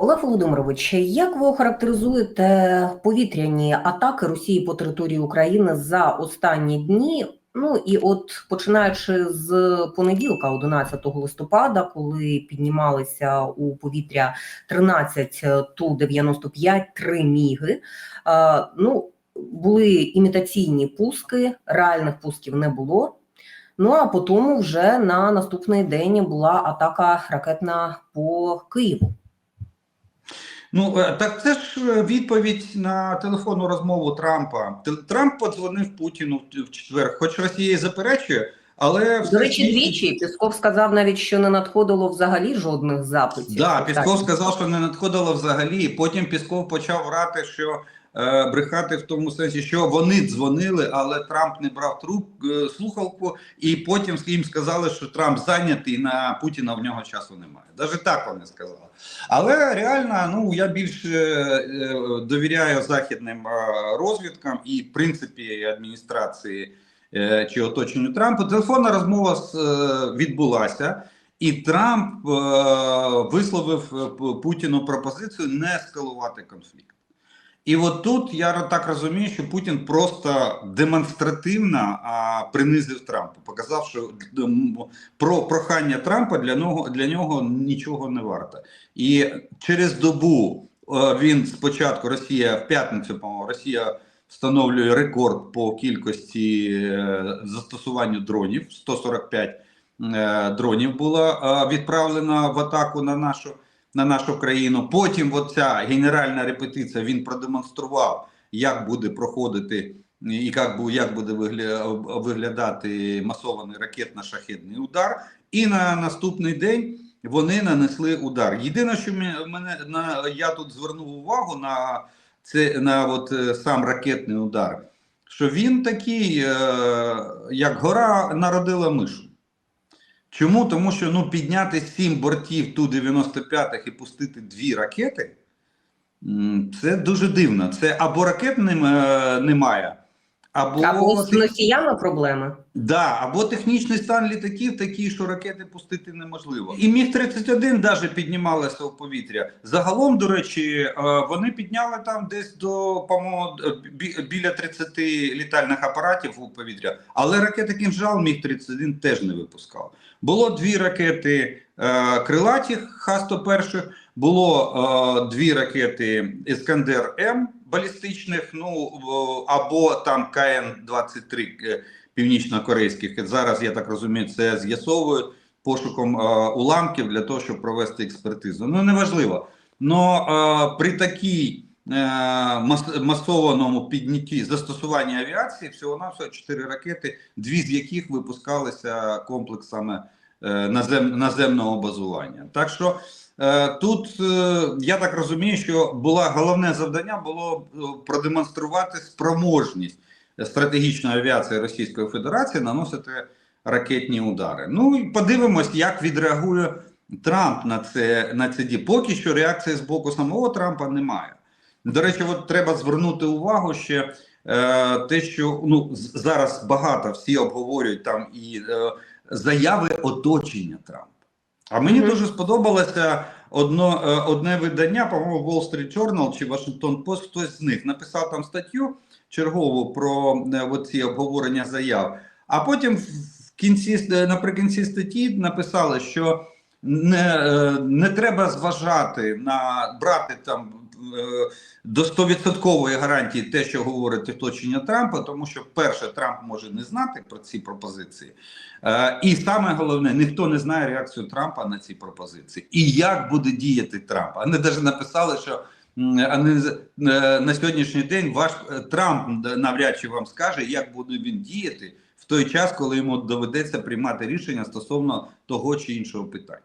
Олег Володимирович, як ви охарактеризуєте повітряні атаки Росії по території України за останні дні? Ну і от починаючи з понеділка, 11 листопада, коли піднімалися у повітря 13 Ту-95, 3 міги, ну були імітаційні пуски, реальних пусків не було. Ну а потім вже на наступний день була атака ракетна по Києву. Ну е, так це ж е, відповідь на телефонну розмову Трампа. Трамп подзвонив Путіну в- четвер, хоч Росія і заперечує, але До речі, двічі Пісков сказав навіть, що не надходило взагалі жодних запитів. Да, Так. Пісков сказав, що не надходило взагалі. Потім Пісков почав врати, що брехати в тому сенсі, що вони дзвонили, але Трамп не брав труп е, слухалку, і потім їм сказали, що Трамп зайнятий на Путіна в нього часу немає. Навіть так вони сказали. Але реально, ну я більше е, довіряю західним е, розвідкам і в принципі адміністрації е, чи оточенню Трампа. Телефонна розмова е, відбулася. І Трамп е, висловив е, Путіну пропозицію не ескалувати конфлікт. І от тут я так розумію, що Путін просто демонстративно а, принизив Трампа, показав, що про прохання Трампа для нього, для нього нічого не варто. І через добу е, він спочатку Росія в п'ятницю, по-моєму, Росія встановлює рекорд по кількості е, застосуванню дронів 145 е, дронів було відправлено в атаку на нашу на нашу країну. Потім оця генеральна репетиція він продемонстрував, як буде проходити і як, як буде вигля, виглядати масований ракетно-шахедний удар. І на наступний день вони нанесли удар. Єдине, що мене на я тут звернув увагу на це на от е, сам ракетний удар, що він такий, е, як гора народила мишу. Чому? Тому що ну, підняти сім бортів Ту-95 і пустити дві ракети це дуже дивно. Це або ракет нем- немає, або, Або з носіями проблеми. Да, або технічний стан літаків такий, що ракети пустити неможливо. І міг 31 навіть піднімалися в повітря. Загалом, до речі, е, вони підняли там десь до по-моєму, біля 30 літальних апаратів у повітря. Але ракети кінжал міг 31 теж не випускав. Було дві ракети е, крилаті Х-101, було е, дві ракети Іскандер М балістичних, ну або там КН-23 е, північно-корейських. Зараз я так розумію, це з'ясовують пошуком е, уламків для того, щоб провести експертизу. Ну неважливо. Но е, при такій масованому піднятті застосуванні авіації всього на всього чотири ракети, дві з яких випускалися комплексами назем, наземного базування. Так що тут е, я так розумію, що було головне завдання було е, продемонструвати спроможність стратегічної авіації Російської Федерації наносити ракетні удари. Ну і подивимось, як відреагує Трамп на це на це дії. Поки що реакції з боку самого Трампа немає. До речі, от треба звернути увагу ще е, те, що ну зараз багато всі обговорюють там і е, заяви оточення Трампа. А мені Мгм. дуже сподобалося одно, е, одне видання, по-моєму, Wall Street Journal чи Washington Post, хтось з них написав там статтю чергову про ці оці обговорення заяв. А потім в кінці е, наприкінці статті написали, що не, е, не треба зважати на брати там е, до 100% гарантії те, що говорить оточення Трампа, тому що перше Трамп може не знати про ці пропозиції, Е, і саме головне, ніхто не знає реакцію Трампа на ці пропозиції і як буде діяти Трамп. Вони навіть написали, що з- е, на сьогоднішній день ваш е, Трамп навряд чи вам скаже, як буде він діяти в той час, коли йому доведеться приймати рішення стосовно того чи іншого питання.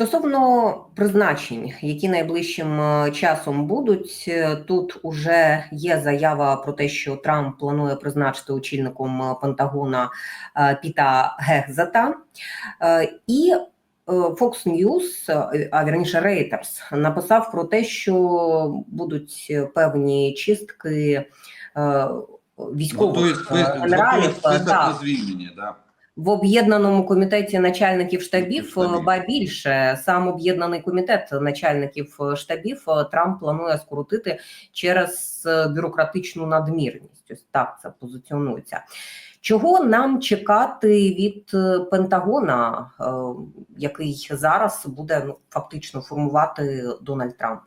Стосовно призначень, які найближчим е, часом будуть, е, тут уже є заява про те, що Трамп планує призначити очільником е, Пентагона Піта Гехзета. Е, І Fox News, а вірніше Reuters, написав про те, що будуть певні чистки військових список, генералів. звільнення. Да. В об'єднаному комітеті начальників штабів, ба більше сам об'єднаний комітет начальників е, штабів е, Трамп планує скоротити через е, бюрократичну надмірність. Ось так це позиціонується. Чого нам чекати від Пентагона, який зараз буде ну, фактично формувати Дональд Трамп?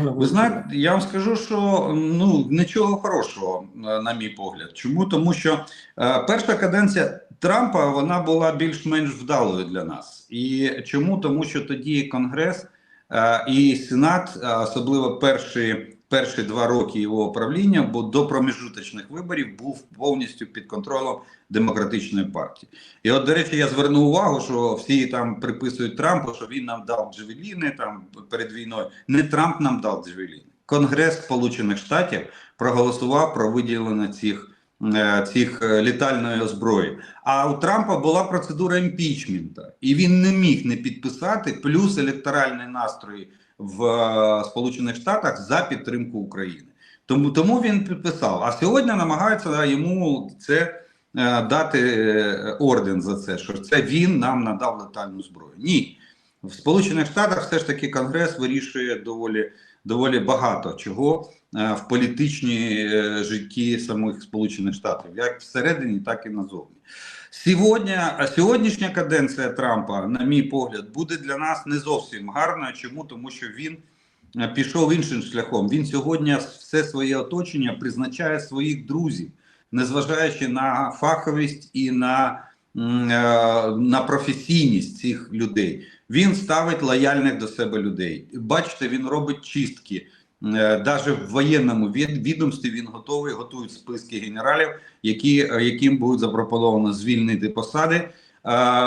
Ви знаєте, я вам скажу, що ну нічого хорошого, е, на мій погляд. Чому? Тому що е, перша каденція Трампа вона була більш-менш вдалою для нас. І чому? Тому що тоді Конгрес е, і Сенат, е, особливо перші, перші два роки його правління, бо до проміжуточних виборів був повністю під контролем демократичної партії. І от, до речі, я звернув увагу, що всі там приписують Трампу, що він нам дав джевеліни там перед війною. Не Трамп нам дав джевеліни. Конгрес Сполучених Штатів проголосував про виділення цих, е, цих е, літальної зброї. А у Трампа була процедура імпічмента, і він не міг не підписати плюс електоральні настрої в е, Сполучених Штатах за підтримку України. Тому тому він підписав. А сьогодні намагаються йому це е, дати е, орден за це, що це він нам надав летальну зброю. Ні. В Сполучених Штатах все ж таки Конгрес вирішує доволі доволі багато чого е, в політичній е, житті самих Сполучених Штатів, як всередині, так і назовні. Сьогодні, сьогоднішня каденція Трампа, на мій погляд, буде для нас не зовсім гарною. Чому? Тому що він е, пішов іншим шляхом. Він сьогодні все своє оточення призначає своїх друзів, незважаючи на фаховість і на, е, на професійність цих людей. Він ставить лояльних до себе людей. Бачите, він робить чистки. Навіть в воєнному відомстві він готовий, готують списки генералів, які, е, яким будуть запропоновано звільнити посади е,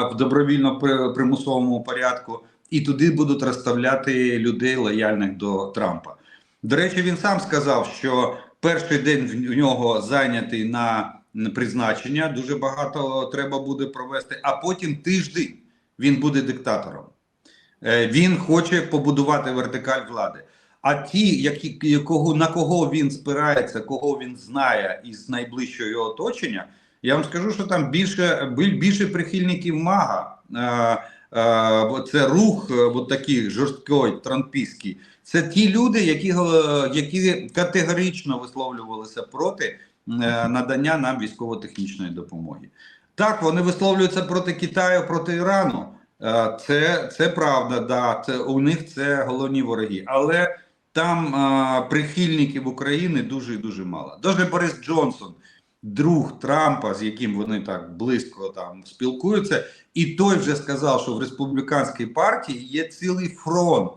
в добровільно примусовому порядку, і туди будуть розставляти людей лояльних до Трампа. До речі, він сам сказав, що перший день в нього зайнятий на на призначення. Дуже багато треба буде провести, а потім тиждень він буде диктатором. Е, Він хоче побудувати вертикаль влади. А ті, які, якого, на кого він спирається, кого він знає із найближчого його оточення, я вам скажу, що там більше, біль- більше прихильників мага. Е, е, це рух е, от такий жорсткий, трампійський. Це ті люди, які, які категорично висловлювалися проти надання нам військово-технічної допомоги. Так, вони висловлюються проти Китаю, проти Ірану. Це, це правда, да, це, у них це головні вороги. Але там е, прихильників України дуже і дуже мало. Даже Борис Джонсон, друг Трампа, з яким вони так близько там спілкуються, і той вже сказав, що в республіканській партії є цілий фронт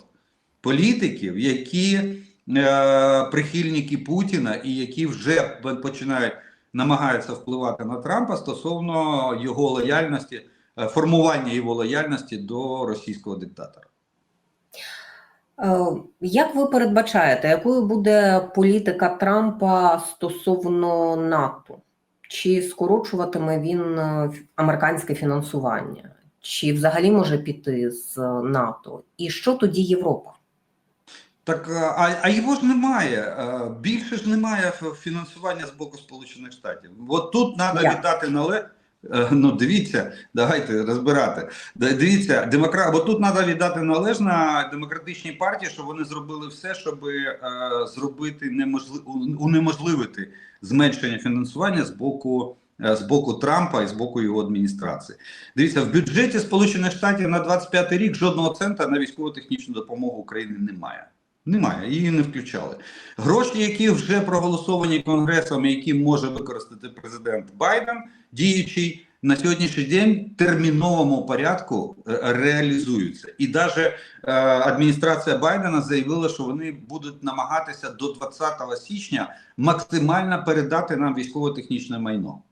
політиків, які е, прихильники Путіна і які вже починають намагаються впливати на Трампа стосовно його лояльності, е, формування його лояльності до російського диктатора. Е, Як ви передбачаєте, якою буде політика Трампа стосовно НАТО? Чи скорочуватиме він е, американське фінансування? Чи взагалі може піти з НАТО? І що тоді Європа? Так, е, а, а його ж немає. Е, Більше ж немає фінансування з боку Сполучених Штатів. От тут треба віддати нале. Е, Ну, дивіться, давайте розбирати. Дивіться, демокра... бо тут треба віддати належне демократичній партії, що вони зробили все, щоб е, зробити неможли... унеможливити зменшення фінансування з боку. е, З боку Трампа і з боку його адміністрації. Дивіться, в бюджеті Сполучених Штатів на 25 рік жодного цента на військово-технічну допомогу Україні немає. Немає, її не включали. Гроші, які вже проголосовані Конгресом, які може використати президент Байден, діючий на сьогоднішній день терміновому порядку е, реалізуються. І навіть е, адміністрація Байдена заявила, що вони будуть намагатися до 20 січня максимально передати нам військово-технічне майно.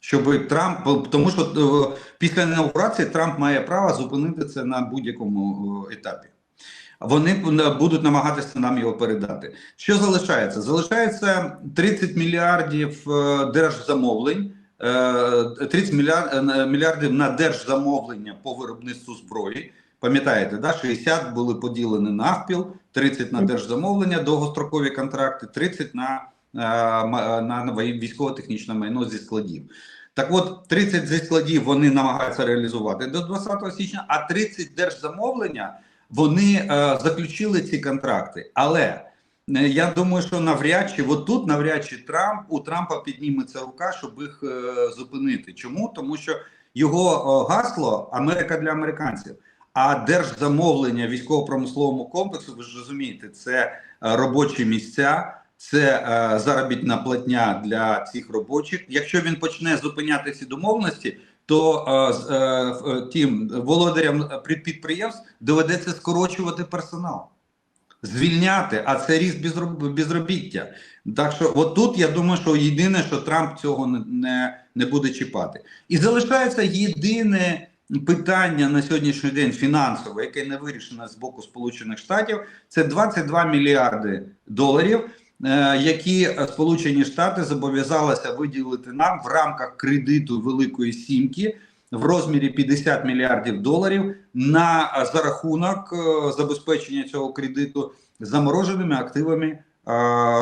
Щоб Трамп, тому що е, після інаугурації Трамп має право зупинити це на будь-якому е, етапі. Вони будуть намагатися нам його передати. Що залишається? Залишається 30 мільярдів е, держзамовлень, е, 30 мільяр- е, мільярдів на держзамовлення по виробництву зброї. Пам'ятаєте, да? 60 були поділені навпіл, 30 на держзамовлення, довгострокові контракти, 30 на, е, ма- на військово-технічне майно зі складів. Так от 30 зі складів вони намагаються реалізувати до 20 січня, а 30 держзамовлення вони е, заключили ці контракти. Але е, я думаю, що навряд чи тут навряд чи Трамп у Трампа підніметься рука, щоб їх е, зупинити. Чому? Тому що його гасло Америка для американців. А держзамовлення військово-промисловому комплексу, ви ж розумієте, це робочі місця, це заробітна платня для цих робочих. Якщо він почне зупиняти ці домовленості, то е, е, тим володарям під- підприємств доведеться скорочувати персонал, звільняти, а це ріст безроб- безробіття. Так що, от тут я думаю, що єдине, що Трамп цього не, не, не буде чіпати. І залишається єдине питання на сьогоднішній день фінансове, яке не вирішено з боку Сполучених Штатів, це 22 мільярди доларів, які Сполучені Штати зобов'язалися виділити нам в рамках кредиту Великої Сімки в розмірі 50 мільярдів доларів на е, за рахунок е, забезпечення цього кредиту замороженими активами е,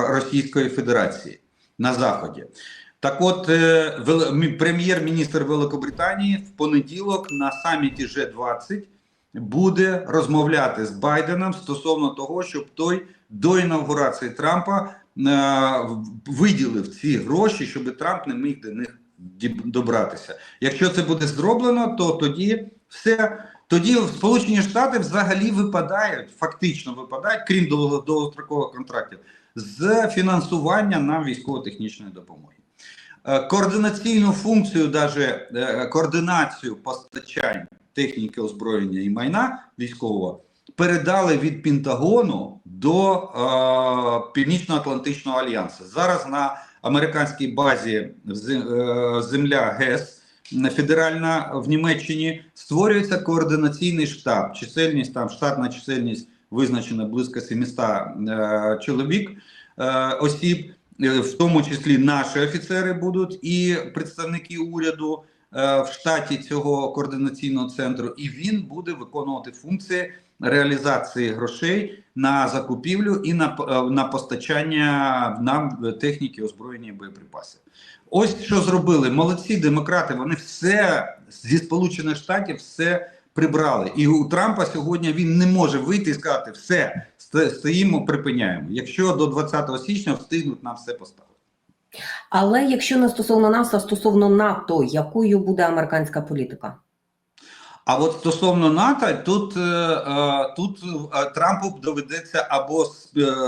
Російської Федерації на заході. Так, от прем'єр-міністр Великобританії в понеділок на саміті G20 буде розмовляти з Байденом стосовно того, щоб той до інаугурації Трампа е, виділив ці гроші, щоб Трамп не міг до них добратися. Якщо це буде зроблено, то тоді все. Тоді Сполучені Штати взагалі випадають, фактично випадають, крім довгострокових контрактів, з фінансування нам військово-технічної допомоги. Е, Координаційну функцію, даже е, координацію постачань техніки озброєння і майна військового передали від Пентагону до е, Північно-Атлантичного альянсу. Зараз на американській базі е, земля ГЕС федеральна в Німеччині створюється координаційний штаб. Чисельність там штатна чисельність визначена близько 700 е, чоловік е, осіб. Е, в тому числі наші офіцери будуть і представники уряду в штаті цього координаційного центру, і він буде виконувати функції реалізації грошей на закупівлю і на, е, на постачання нам техніки, озброєння і боєприпасів. Ось що зробили молодці демократи. Вони все зі Сполучених Штатів все прибрали. І у Трампа сьогодні він не може вийти і сказати все, стоїмо, припиняємо. Якщо до 20 січня встигнуть нам все поставити. Але якщо не стосовно нас, а стосовно НАТО, якою буде американська політика? А от стосовно НАТО, тут, е, е, тут е, Трампу доведеться або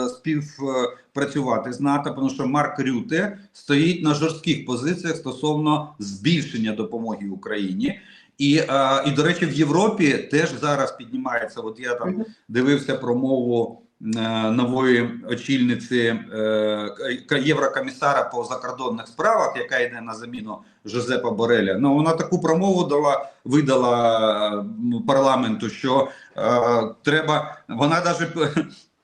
співпрацювати з НАТО, тому що Марк Рюте стоїть на жорстких позиціях стосовно збільшення допомоги Україні. І, і до речі, в Європі теж зараз піднімається. От я там дивився промову нової очільниці е, єврокомісара по закордонних справах, яка йде на заміну Жозепа Бореля. Ну вона таку промову дала, видала е, парламенту, що е, треба. Вона навіть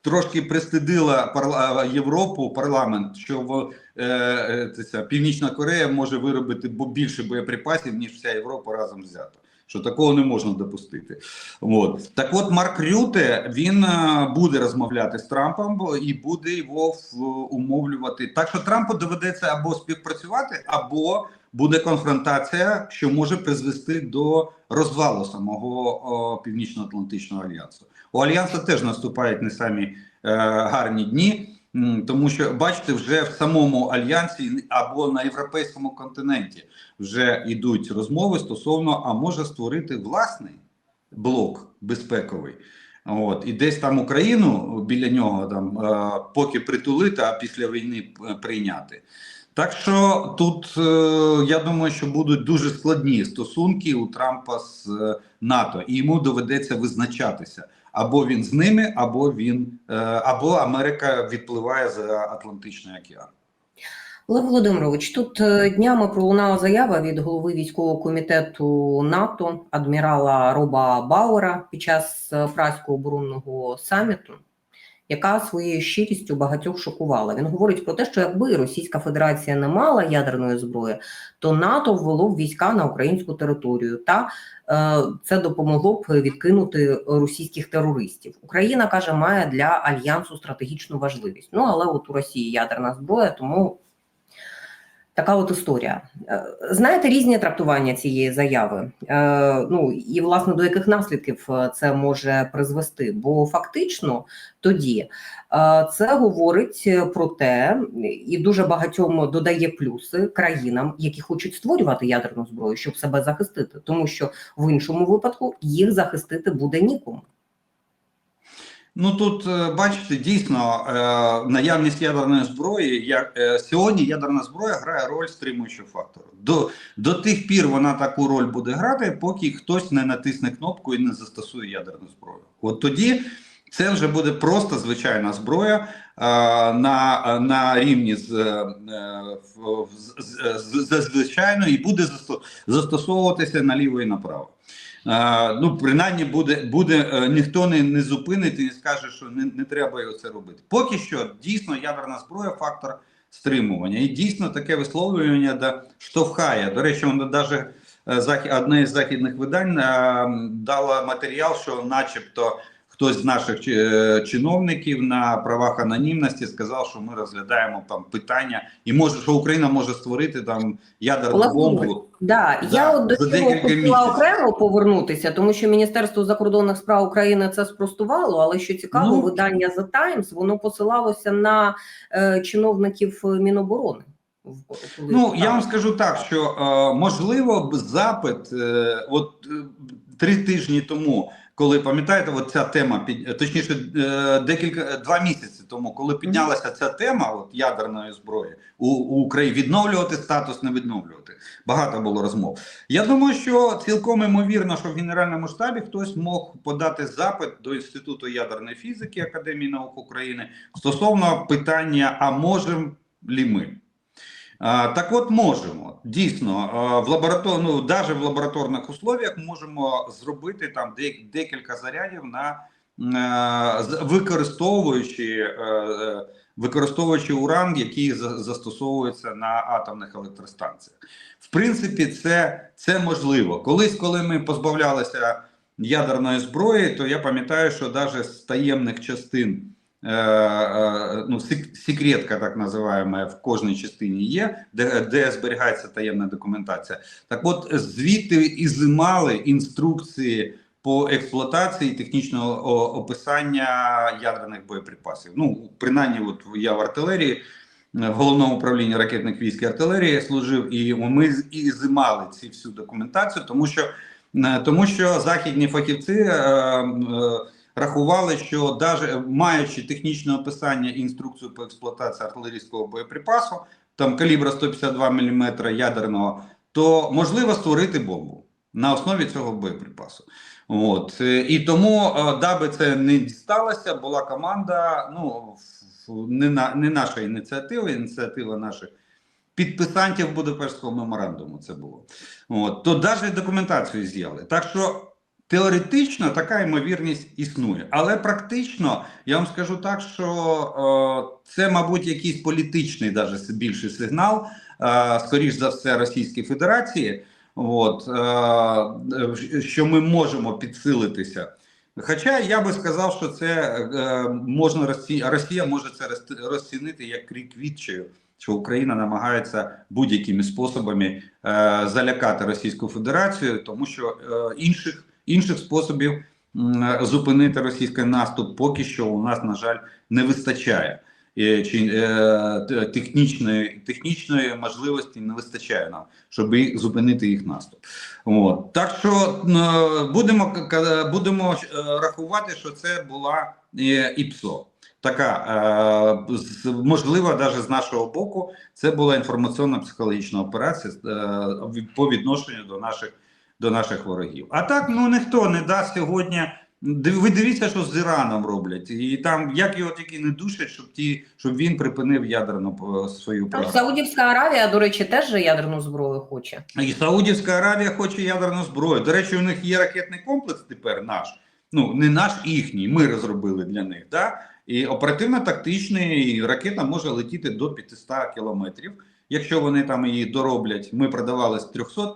трошки пристидила парла, Європу, парламент, що е, е, це Північна Корея може виробити більше боєприпасів ніж вся Європа разом взята. Що такого не можна допустити. От так, от Марк Рюте він е, буде розмовляти з Трампом і буде його в- умовлювати. Так що Трампу доведеться або співпрацювати, або буде конфронтація, що може призвести до розвалу самого Північно-Атлантичного альянсу. У альянсу теж наступають не самі е, гарні дні. Тому що бачите, вже в самому альянсі або на європейському континенті вже йдуть розмови стосовно, а може створити власний блок безпековий. От і десь там Україну біля нього там е, поки притулити, а після війни е, прийняти. Так що тут е, я думаю, що будуть дуже складні стосунки у Трампа з НАТО, і йому доведеться визначатися або він з ними, або він е, або Америка відпливає за Атлантичний океан. Олег Володимирович, тут е, днями пролунала заява від голови військового комітету НАТО адмірала Роба Бауера під час е, праського оборонного саміту, яка своєю щирістю багатьох шокувала. Він говорить про те, що якби Російська Федерація не мала ядерної зброї, то НАТО ввело б війська на українську територію та е, це допомогло б відкинути російських терористів. Україна каже, має для альянсу стратегічну важливість. Ну але от у Росії ядерна зброя, тому Така от історія. Е, Знаєте різні трактування цієї заяви. Е, Ну і власне до яких наслідків е, це може призвести? Бо фактично тоді це говорить про те, і дуже багатьом додає плюси країнам, які хочуть створювати ядерну зброю, щоб себе захистити, тому що в іншому випадку їх захистити буде нікому. Ну тут е, бачите, дійсно е, наявність ядерної зброї, як е, сьогодні ядерна зброя грає роль стримуючого фактору. До, до тих пір вона таку роль буде грати, поки хтось не натисне кнопку і не застосує ядерну зброю. От тоді це вже буде просто звичайна зброя на, на рівні з, з, з, з, з звичайною і буде засто- застосовуватися наліво і направо. Е, ну, принаймні, буде, буде е, ніхто не, не зупинить і не скаже, що не, не треба його це робити. Поки що дійсно ядерна зброя фактор стримування. І дійсно таке висловлювання да, штовхає. До речі, воно навіть захід, одне із західних видань е, дало матеріал, що начебто хтось з наших е, чиновників на правах анонімності сказав, що ми розглядаємо там питання, і може, що Україна може створити там ядерну бомбу. Да, Да, я от до цього хотіла окремо повернутися, тому що Міністерство закордонних справ України це спростувало. Але що цікаво, Ну. видання The Times воно посилалося на е, чиновників Міноборони. Ну я вам скажу так, що е, можливо б запит, е, от е, три тижні тому, коли пам'ятаєте, от ця тема під точніше, декілька два місяці тому, коли піднялася ця тема от ядерної зброї у, у Україні, відновлювати статус, не відновлювати. Багато було розмов. Я думаю, що цілком імовірно, що в Генеральному штабі хтось мог подати запит до Інституту ядерної фізики Академії наук України стосовно питання: а можемо лі ми? Так от можемо дійсно в лаборатор... ну, навіть в лабораторних условіях можемо зробити там декілька зарядів на е, використовуючи, е, е, використовуючи уран, який застосовується на атомних електростанціях. В принципі, це, це можливо. Колись, коли ми позбавлялися ядерної зброї, то я пам'ятаю, що навіть з таємних частин. Е, е, ну, секретка, так називаємо, в кожній частині є, де, де зберігається таємна документація. Так от, звідти ізимали інструкції по експлуатації технічного описання ядерних боєприпасів. Ну, принаймні, от я в артилерії, е, в головному управлінні ракетних військ і артилерії служив, і ми з- і зимали ці всю документацію, тому що, тому що західні фахівці. Е, е, рахували, що навіть маючи технічне описання і інструкцію по експлуатації артилерійського боєприпасу, там калібра 152 мм ядерного, то можливо створити бомбу на основі цього боєприпасу. От Е, і тому, е, даби це не дісталося, була команда. Ну не на не наша ініціатива, ініціатива наших підписантів Будапештського меморандуму. Це було. От то навіть документацію з'яли. Так що Теоретично така ймовірність існує, але практично я вам скажу так, що е, це, мабуть, якийсь політичний даже більший сигнал, е, скоріш за все, Російської Федерації, от, е, що ми можемо підсилитися. Хоча я би сказав, що це е, можна Росія, Росія може це розцінити як крик відчаю, що Україна намагається будь-якими способами е, залякати Російську Федерацію, тому що е, інших інших способів зупинити російський наступ поки що у нас, на жаль, не вистачає. Чи е, технічної, технічної можливості не вистачає нам, щоб їх- зупинити їх наступ. От. Так що е, будемо, будемо е, рахувати, що це була ІПСО. Така, можливо, навіть з нашого боку, це була інформаційно-психологічна операція е, по відношенню до наших до наших ворогів. А так ну ніхто не дасть сьогодні. Ви дивіться, що з Іраном роблять, і там як його тільки не душать, щоб ті, щоб він припинив ядерну е, свою Ну. Саудівська Аравія, до речі, теж же ядерну зброю хоче. І Саудівська Аравія хоче ядерну зброю. До речі, у них є ракетний комплекс тепер наш. Ну не наш їхній. Ми розробили для них. Да? І оперативно-тактичний ракета може летіти до 500 кілометрів. Якщо вони там її дороблять, ми продавали з 300 е,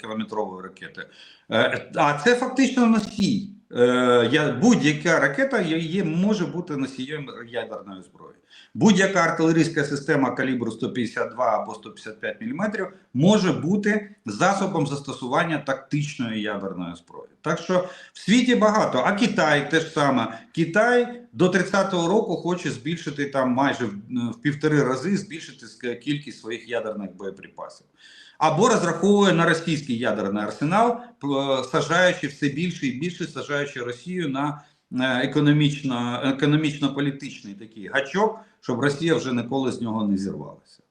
кілометрової ракети. Е, а це фактично носій е, я- будь-яка ракета є, може бути носієм ядерної зброї. Будь-яка артилерійська система калібру 152 або 155 мм може бути засобом застосування тактичної ядерної зброї. Так що в світі багато. А Китай теж саме. Китай до 30-го року хоче збільшити там майже в, в півтори рази збільшити кількість своїх ядерних боєприпасів. Або розраховує на російський ядерний арсенал, сажаючи все більше і більше, сажаючи Росію на е, економічно, економічно-політичний такий гачок, щоб Росія вже ніколи з нього не зірвалася.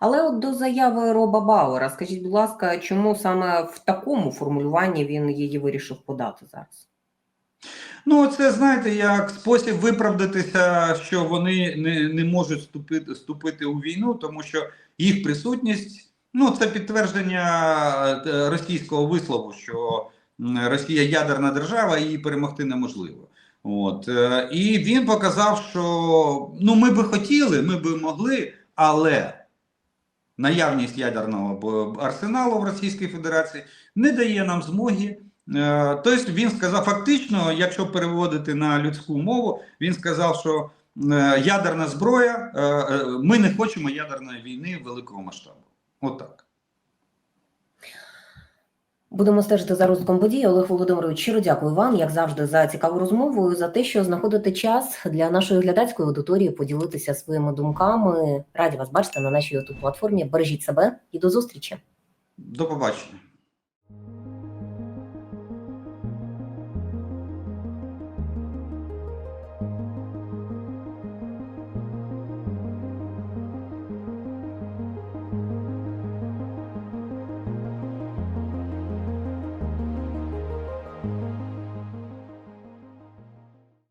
Але от до заяви Роба Бауера, скажіть, будь ласка, чому саме в такому формулюванні він її вирішив подати зараз? Ну, це знаєте, як спосіб виправдатися, що вони не, не можуть вступити, вступити у війну, тому що їх присутність ну це підтвердження е, російського вислову, що Росія ядерна держава, її перемогти неможливо. От е, і він показав, що ну ми би хотіли, ми би могли, але наявність ядерного арсеналу в Російській Федерації не дає нам змоги. Е, Тобто він сказав, фактично, якщо переводити на людську мову, він сказав, що е, ядерна зброя, е, е, ми не хочемо ядерної війни великого масштабу. Отак. Будемо стежити за розвитком подій. Олег Володимирович, щиро дякую вам, як завжди, за цікаву розмову і за те, що знаходите час для нашої глядацької аудиторії поділитися своїми думками. Раді вас бачити на нашій youtube платформі. Бережіть себе і до зустрічі. До побачення.